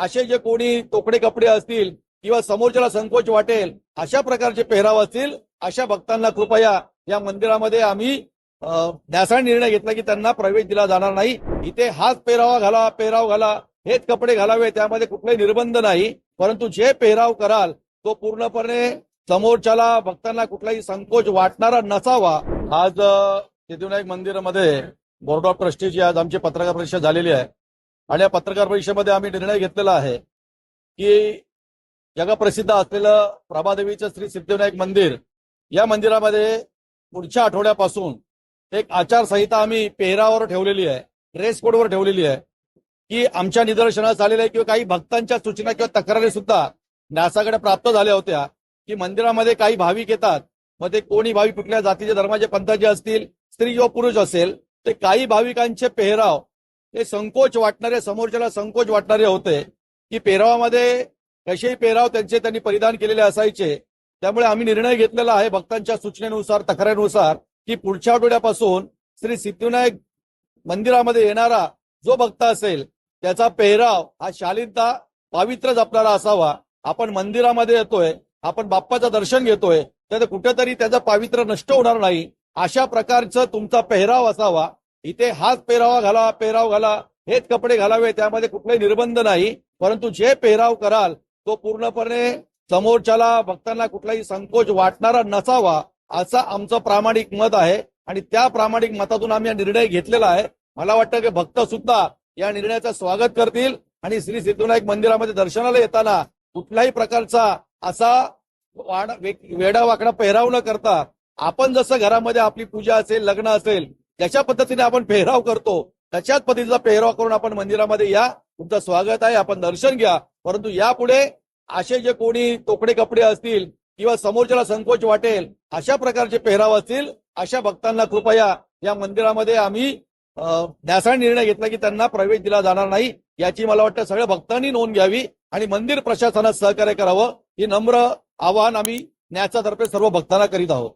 असे जे कोणी तोकडे कपडे असतील किंवा समोरच्याला संकोच वाटेल अशा प्रकारचे पेहराव असतील अशा भक्तांना कृपया या मंदिरामध्ये आम्ही अं, न्यासा निर्णय घेतला की त्यांना प्रवेश दिला जाणार नाही. इथे हाच पेहरावा घाला पेहराव घाला हेच कपडे घालावे त्यामध्ये कुठलाही निर्बंध नाही. परंतु जे पेहराव कराल तो पूर्णपणे समोरच्याला भक्तांना कुठलाही संकोच वाटणारा नसावा. आज सिद्धिविनायक मंदिरामध्ये बोर्ड ऑफ ट्रस्टीची आज आमची पत्रकार परिषद झालेली आहे. आणि या पत्रकार परिषदेमध्ये आम्ही निर्णय घेतलेला आहे की जगप्रसिद्ध असलेलं प्रभादेवीचं श्री सिद्धिविनायक मंदिर या मंदिरामध्ये पुढच्या आठवड्यापासून एक आचारसंहिता आम्ही पेहरावर ठेवलेली आहे ड्रेस कोडवर ठेवलेली आहे की आमच्या निदर्शनास आलेल्या किंवा काही भक्तांच्या सूचना किंवा तक्रारी सुद्धा न्यासाकडे प्राप्त झाल्या होत्या की मंदिरामध्ये काही भाविक येतात मग ते कोणी भाविक कुठल्या जातीचे धर्माचे पंथाचे असतील स्त्री किंवा पुरुष असेल ते काही भाविकांचे पेहराव हे संकोच वाटणारे समोरच्याला संकोच वाटणारे होते की पेहरावामध्ये कसेही पेहराव त्यांचे त्यांनी परिधान केलेले असायचे. त्यामुळे आम्ही निर्णय घेतलेला आहे भक्तांच्या सूचनेनुसार तक्रारीनुसार की पुढच्या आठवड्यापासून श्री सिद्धिविनायक मंदिरामध्ये येणारा जो भक्त असेल त्याचा पेहराव हा शालीनता पावित्र जपणारा असावा. आपण मंदिरामध्ये येतोय आपण बाप्पाचं दर्शन घेतोय तर कुठेतरी त्याचं पावित्र्य नष्ट होणार नाही. अशा प्रकारचं तुमचा पेहराव असावा. इथे हाच पेहरावा घाला पेहराव घाला हेच कपडे घालावे त्यामध्ये कुठलाही निर्बंध नाही. परंतु जे पेहराव कराल तो पूर्णपणे समोरच्याला भक्तांना कुठलाही संकोच वाटणारा नसावा असं आमचं प्रामाणिक मत आहे. आणि त्या प्रामाणिक मतातून आम्ही हा निर्णय घेतलेला आहे. मला वाटतं की भक्त सुद्धा या निर्णयाचं स्वागत करतील. आणि श्री सिद्धुनायक मंदिरामध्ये दर्शनाला येताना कुठल्याही प्रकारचा असा वेडा वाकडा पेहराव न करता आपण जसं घरामध्ये आपली पूजा असेल लग्न असेल ज्याच्या पद्धतीने आपण पेहराव करतो त्याच्याच पद्धतीचा पेहराव करून आपण मंदिरामध्ये या. तुमचं स्वागत आहे आपण दर्शन घ्या. परंतु यापुढे असे जे कोणी तोकडे कपडे असतील किंवा समोरच्याला संकोच वाटेल अशा प्रकारचे पेहराव असतील अशा भक्तांना कृपया या मंदिरामध्ये आम्ही अं, न्यासा निर्णय घेतला की त्यांना प्रवेश दिला जाणार नाही याची मला वाटतं सगळ्या भक्तांनी नोंद घ्यावी आणि मंदिर प्रशासनात सहकार्य करावं ही नम्र आवाहन आम्ही न्यासातर्फे सर्व भक्तांना करीत आहोत.